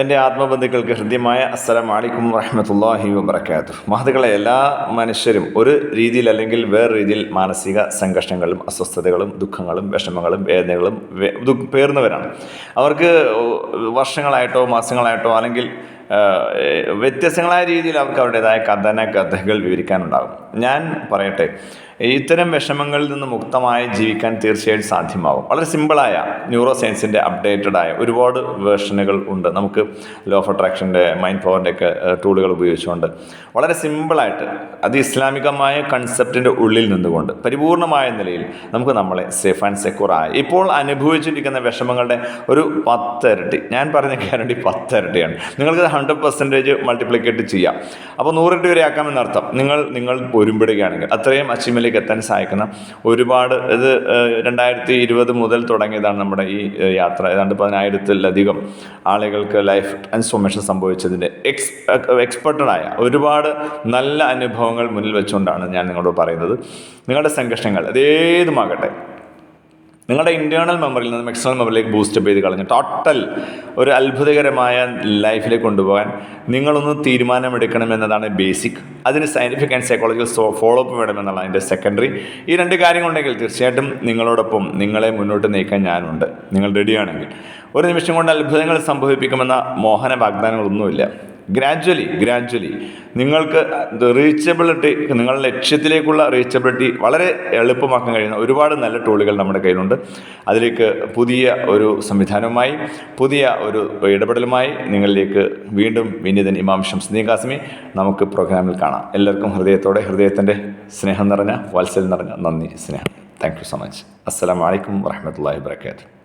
എന്റെ ആത്മബന്ധുക്കൾക്ക് ഹൃദ്യമായ അസ്സലാം വലൈക്കും വറഹമത്തല്ലാഹി വബർക്കാത്തു മഹതുക്കളെ എല്ലാ മനുഷ്യരും ഒരു രീതിയിൽ അല്ലെങ്കിൽ വേറെ രീതിയിൽ മാനസിക സംഘർഷങ്ങളും അസ്വസ്ഥതകളും ദുഃഖങ്ങളും വിഷമങ്ങളും വേദനകളും പേർന്നവരാണ് അവർക്ക് വർഷങ്ങളായിട്ടോ മാസങ്ങളായിട്ടോ അല്ലെങ്കിൽ വ്യത്യസ്തങ്ങളായ രീതിയിൽ അവർക്ക് അവരുടേതായ കഥന കഥകൾ വിവരിക്കാനുണ്ടാകും. ഞാൻ പറയട്ടെ ഇത്തരം വിഷമങ്ങളിൽ നിന്ന് മുക്തമായി ജീവിക്കാൻ തീർച്ചയായും സാധ്യമാവും. വളരെ സിമ്പിളായ ന്യൂറോ സയൻസിന്റെ അപ്ഡേറ്റഡ് ആയ ഒരുപാട് വേർഷനുകൾ ഉണ്ട്. നമുക്ക് ലോ ഓഫ് അട്രാക്ഷന്റെ മൈൻഡ് പവറിന്റെ ഒക്കെ ടൂളുകൾ ഉപയോഗിച്ചുകൊണ്ട് വളരെ സിമ്പിളായിട്ട് അത് ഇസ്ലാമികമായ കൺസെപ്റ്റിന്റെ ഉള്ളിൽ നിന്നുകൊണ്ട് പരിപൂർണമായ നിലയിൽ നമുക്ക് നമ്മളെ സേഫ് ആൻഡ് സെക്യൂർ ആയി. ഇപ്പോൾ അനുഭവിച്ചിരിക്കുന്ന വിഷമങ്ങളുടെ ഒരു പത്തരട്ടി ഞാൻ പറഞ്ഞ ഗ്യാരണ്ടി പത്തരട്ടിയാണ്. നിങ്ങൾക്ക് ഹൺഡ്രഡ് പെർസെന്റേജ് മൾട്ടിപ്ലിക്കേറ്റ് ചെയ്യാം. അപ്പോൾ നൂറിരട്ടി വരെ ആക്കാമെന്നർത്ഥം നിങ്ങൾ നിങ്ങൾ പൊരുമ്പിടുകയാണെങ്കിൽ അത്രയും അച്ചീവ്മെന്റിലേക്ക് എത്താൻ സഹായിക്കുന്ന ഒരുപാട് ഇത് രണ്ടായിരത്തി ഇരുപത് മുതൽ തുടങ്ങിയതാണ് നമ്മുടെ ഈ യാത്ര. ഏതാണ്ട് പതിനായിരത്തിലധികം ആളുകൾക്ക് ലൈഫ് ട്രാൻസ്ഫോർമേഷൻ സംഭവിച്ചതിന്റെ എക്സ് എക്സ്പെർട്ടഡായ ഒരുപാട് നല്ല അനുഭവങ്ങൾ മുന്നിൽ വെച്ചുകൊണ്ടാണ് ഞാൻ നിങ്ങളോട് പറയുന്നത്. നിങ്ങളുടെ സംഘർഷങ്ങൾ അതേതുമാകട്ടെ നിങ്ങളുടെ ഇന്റേർണൽ മെമ്മറിയിൽ നിന്നും എക്സ്റ്റേണൽ മെമ്മറിയിലേക്ക് ബൂസ്റ്റപ്പ് ചെയ്ത് കളഞ്ഞ് ടോട്ടൽ ഒരു അത്ഭുതകരമായ ലൈഫിലേക്ക് കൊണ്ടുപോകാൻ നിങ്ങളൊന്ന് തീരുമാനമെടുക്കണം എന്നതാണ് ബേസിക് അതിന് scientific and psychological so follow up വേണമെന്നുള്ള അതിന്റെ സെക്കൻഡറി ഈ രണ്ട് കാര്യങ്ങളുണ്ടെങ്കിൽ തീർച്ചയായിട്ടും നിങ്ങളോടൊപ്പം നിങ്ങളെ മുന്നോട്ട് നയിക്കാൻ ഞാനുണ്ട്. നിങ്ങൾ റെഡിയാണെങ്കിൽ ഒരു നിമിഷം കൊണ്ട് അത്ഭുതങ്ങൾ സംഭവിപ്പിക്കുമെന്ന മോഹന വാഗ്ദാനങ്ങളൊന്നുമില്ല. ഗ്രാജ്വലി ഗ്രാജ്വലി നിങ്ങൾക്ക് റീച്ചബിലിറ്റി നിങ്ങളുടെ ലക്ഷ്യത്തിലേക്കുള്ള റീച്ചബിലിറ്റി വളരെ എളുപ്പമാക്കാൻ കഴിയുന്ന ഒരുപാട് നല്ല ടൂളുകൾ നമ്മുടെ കയ്യിലുണ്ട്. അതിലേക്ക് പുതിയ ഒരു സംവിധാനവുമായി പുതിയ ഒരു ഇടപെടലുമായി നിങ്ങളിലേക്ക് വീണ്ടും വിനീതൻ ഇമാം ഷംസുദ്ദീൻ കാസിമി നമുക്ക് പ്രോഗ്രാമിൽ കാണാം. എല്ലാവർക്കും ഹൃദയത്തോടെ ഹൃദയത്തിന്റെ സ്നേഹം നിറഞ്ഞ വാത്സല്യം നിറഞ്ഞ നന്ദി സ്നേഹം. താങ്ക് യു സോ മച്ച് അസ്സാം വലൈക്കും വറഹമത്തല്ലാഹി വാബർക്കാത്തു